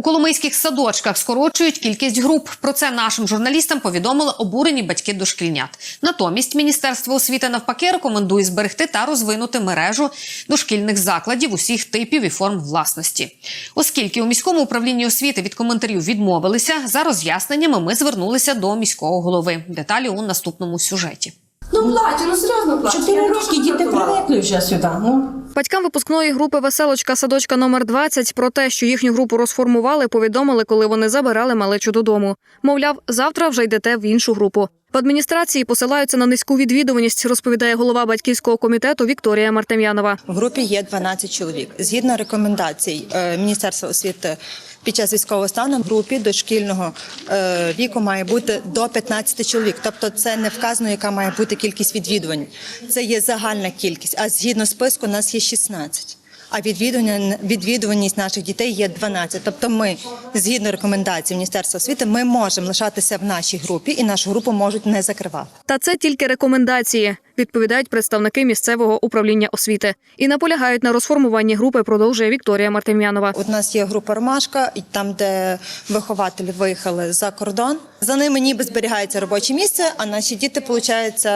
У коломийських садочках скорочують кількість груп. Про це нашим журналістам повідомили обурені батьки дошкільнят. Натомість Міністерство освіти навпаки рекомендує зберегти та розвинути мережу дошкільних закладів усіх типів і форм власності. Оскільки у міському управлінні освіти від коментарів відмовилися, за роз'ясненнями ми звернулися до міського голови. Деталі у наступному сюжеті. Ну плачу, ну серйозно плачу. Чотири роки діти привикли вже сюди. Ну. Батькам випускної групи Веселочка садочка номер 20 про те, що їхню групу розформували, повідомили, коли вони забирали малечу додому. Мовляв, завтра вже йдете в іншу групу. В адміністрації посилаються на низьку відвідуваність, розповідає голова батьківського комітету Вікторія Мартем'янова. В групі є 12 чоловік. Згідно рекомендацій е, Міністерства освіти під час військового стану в групі дошкільного е, віку має бути до 15 чоловік. Тобто це не вказано, яка має бути кількість відвідувань. Це є загальна кількість. А згідно списку, у нас є 16. А відвідування відвідуваність наших дітей є 12. Тобто, ми згідно рекомендацій Міністерства освіти, ми можемо лишатися в нашій групі, і нашу групу можуть не закривати. Та це тільки рекомендації, відповідають представники місцевого управління освіти і наполягають на розформуванні групи. Продовжує Вікторія Мартем'янова. У нас є група Ромашка, там, де вихователі виїхали за кордон. За ними ніби зберігається робоче місце, а наші діти, виходить,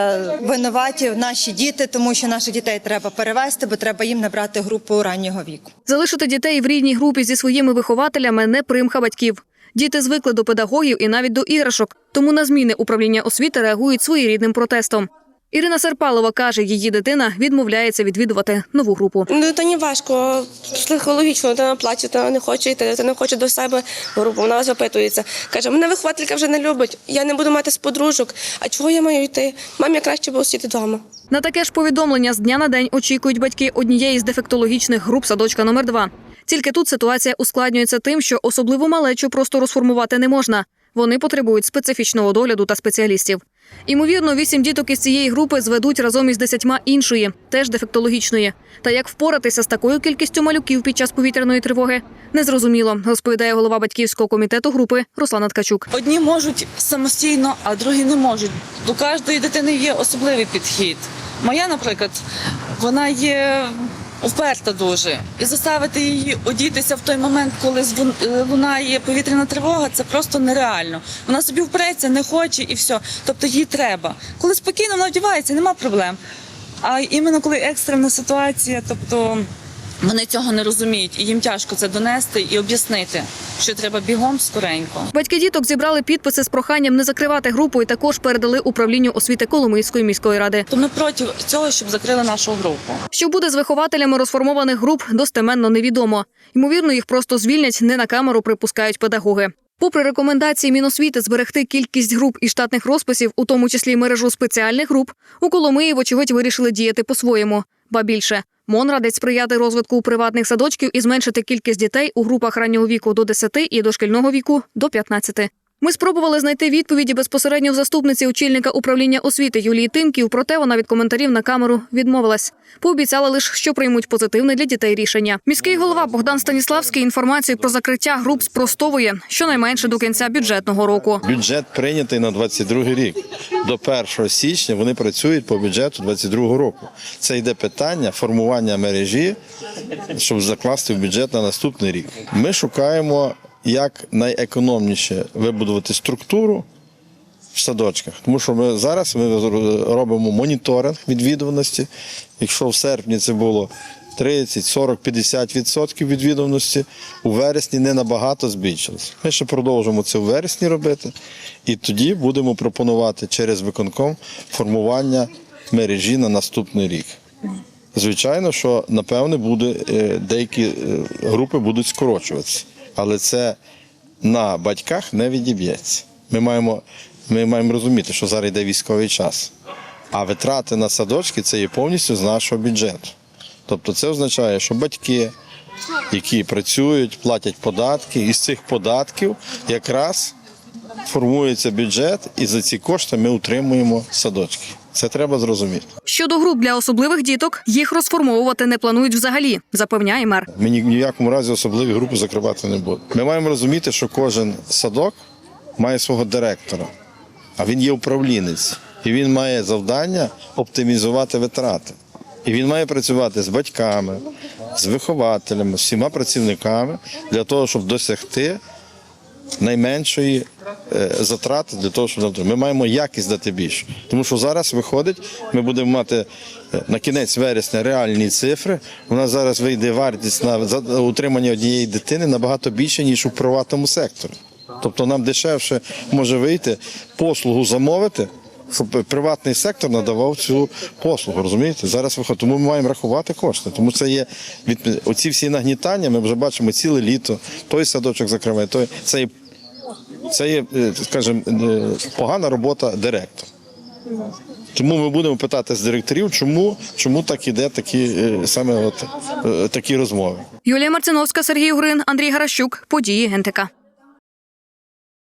винуваті наші діти, тому що наших дітей треба перевести, бо треба їм набрати групу раннього віку. Залишити дітей в рідній групі зі своїми вихователями не примха батьків. Діти звикли до педагогів і навіть до іграшок, тому на зміни управління освіти реагують своєрідним протестом. Ірина Серпалова каже, її дитина відмовляється відвідувати нову групу. Ну дитині важко, психологічно дитина плаче, дитина не хоче йти, дитина хоче до себе в групу. Вона запитується. Каже, мене вихователька вже не любить, я не буду мати з подружок. А чого я маю йти? Мамі краще було сидіти вдома. На таке ж повідомлення з дня на день очікують батьки однієї з дефектологічних груп садочка номер 2 Тільки тут ситуація ускладнюється тим, що особливо малечу просто розформувати не можна. Вони потребують специфічного догляду та спеціалістів. Імовірно, вісім діток із цієї групи зведуть разом із десятьма іншої, теж дефектологічної. Та як впоратися з такою кількістю малюків під час повітряної тривоги, незрозуміло, розповідає голова батьківського комітету групи Руслана Ткачук. Одні можуть самостійно, а другі не можуть. До кожної дитини є особливий підхід. Моя, наприклад, вона є вперта дуже. І заставити її одітися в той момент, коли е, лунає повітряна тривога, це просто нереально. Вона собі впреться, не хоче і все. Тобто їй треба. Коли спокійно вона одягається, нема проблем. А іменно коли екстрена ситуація, тобто вони цього не розуміють, і їм тяжко це донести і об'яснити, що треба бігом скоренько. Батьки діток зібрали підписи з проханням не закривати групу і також передали управлінню освіти Коломийської міської ради. То ми проти цього, щоб закрили нашу групу. Що буде з вихователями розформованих груп, достеменно невідомо. Ймовірно, їх просто звільнять не на камеру, припускають педагоги. Попри рекомендації Міносвіти зберегти кількість груп і штатних розписів, у тому числі мережу спеціальних груп, у Коломиї, вочевидь, вирішили діяти по-своєму. Ба більше МОН радить сприяти розвитку приватних садочків і зменшити кількість дітей у групах раннього віку до 10 і дошкільного віку до 15. Ми спробували знайти відповіді безпосередньо в заступниці очільника управління освіти Юлії Тимків, проте вона від коментарів на камеру відмовилась. Пообіцяла лише, що приймуть позитивне для дітей рішення. Міський голова Богдан Станіславський інформацію про закриття груп спростовує щонайменше до кінця бюджетного року. Бюджет прийнятий на 22 рік. До 1 січня вони працюють по бюджету 22 року. Це йде питання формування мережі, щоб закласти в бюджет на наступний рік. Ми шукаємо, як найекономніше вибудувати структуру в садочках. Тому що ми зараз ми робимо моніторинг відвідуваності. Якщо в серпні це було 30, 40, 50 відсотків відвідуваності, у вересні не набагато збільшилось. Ми ще продовжимо це в вересні робити, і тоді будемо пропонувати через виконком формування мережі на наступний рік. Звичайно, що напевне буде е, деякі е, групи будуть скорочуватися, але це на батьках не відіб'ється. Ми маємо, ми маємо розуміти, що зараз йде військовий час, а витрати на садочки це є повністю з нашого бюджету. Тобто це означає, що батьки, які працюють, платять податки, і з цих податків якраз формується бюджет, і за ці кошти ми утримуємо садочки. Це треба зрозуміти. Щодо груп для особливих діток, їх розформовувати не планують взагалі, запевняє мер. Ми ні в якому разі особливі групи закривати не будемо. Ми маємо розуміти, що кожен садок має свого директора, а він є управлінець, і він має завдання оптимізувати витрати. І він має працювати з батьками, з вихователями, з всіма працівниками для того, щоб досягти найменшої е, затрати для того, щоб. Ми маємо якість дати більше. Тому що зараз виходить, ми будемо мати е, на кінець вересня реальні цифри. У нас зараз вийде вартість на утримання однієї дитини набагато більше, ніж у приватному секторі. Тобто нам дешевше може вийти послугу замовити. Приватний сектор надавав цю послугу, розумієте? Зараз виходить. Тому ми маємо рахувати кошти. Тому це є від оці всі нагнітання. Ми вже бачимо ціле літо. Той садочок закриває, той це є, це є, е, скажімо, е, погана робота директора. Тому ми будемо питати з директорів, чому, чому так іде такі е, саме от, такі розмови. Юлія Марциновська, Сергій Угрин, Андрій Гаращук. Події ГНТК.